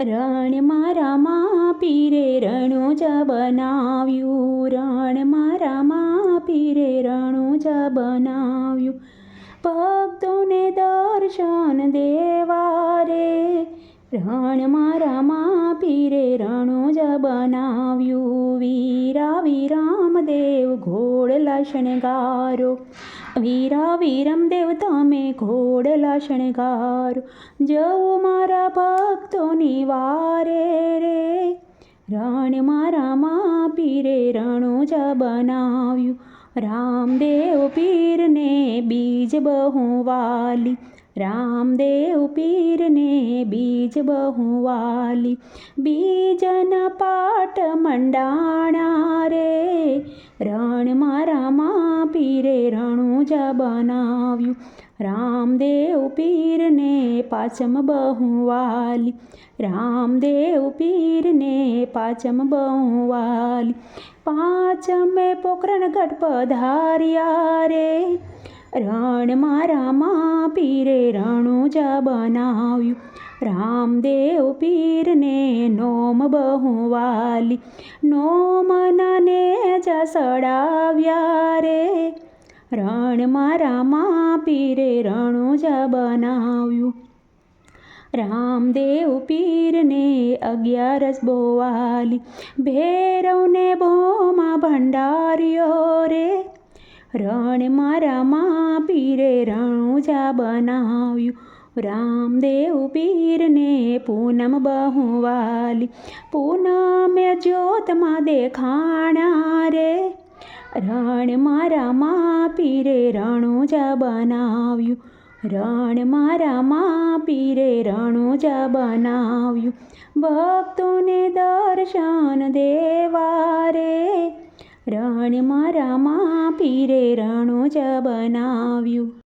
રણ મારા મા પીરે રણુજ બનાવ્યું રણ મારા મા પીરે રણુજ બનાવ્યું ભક્તોને દર્શન દેવા રે રણ મારા મા પીરે રણુજ બનાવ્યું દેવ ઘોડલા શણગારો વીરા વીરમ દેવ તમે ઘોડલા શણગારો જવું મારા ભક્તોની વારે રે રણ મારા મા પીરે રણુજ બનાવ્યું. રામદેવ પીરને બીજ બહુ વાલી. રામદેવ પીરને બીજ બહુ વાલી. બીજના પાટ મંડાણા રે. રણ મારા મા પીરે રણુજ બનાવ્યું રામદેવ પીરને પાચમ બહુવાલી રામદેવ પીરને પાચમ બહુવાલી પાંચમે પોકરણ ગઢ પધાર્યા રે રણ મારા પીરે રણુજ બનાવ્યું રામદેવ પીરને નોમ બહુવાલી નોમના ને જ સડાવ્યા રે રણ મારા મા પીરે રણુજ બનાવ્યું. રામદેવ પીરને અગિયારસ બોવાલી, ભેરવને ભોમાં ભંડાર્યો રે. રણ મારા મા પીરે રણુજા બનાવ્યું. રામદેવ પીરને પૂનમ બહુવાલી, પૂનમે જ્યોતમાં દેખાણા રે. રણ મારા મા પીરે રણુજા બનાવ્યું. રણ મારા મા પીરે રણુજ બનાવ્યું. ભક્તોને દર્શન દેવા રે. રણ મારા મા પીરે રણુજ બનાવ્યું.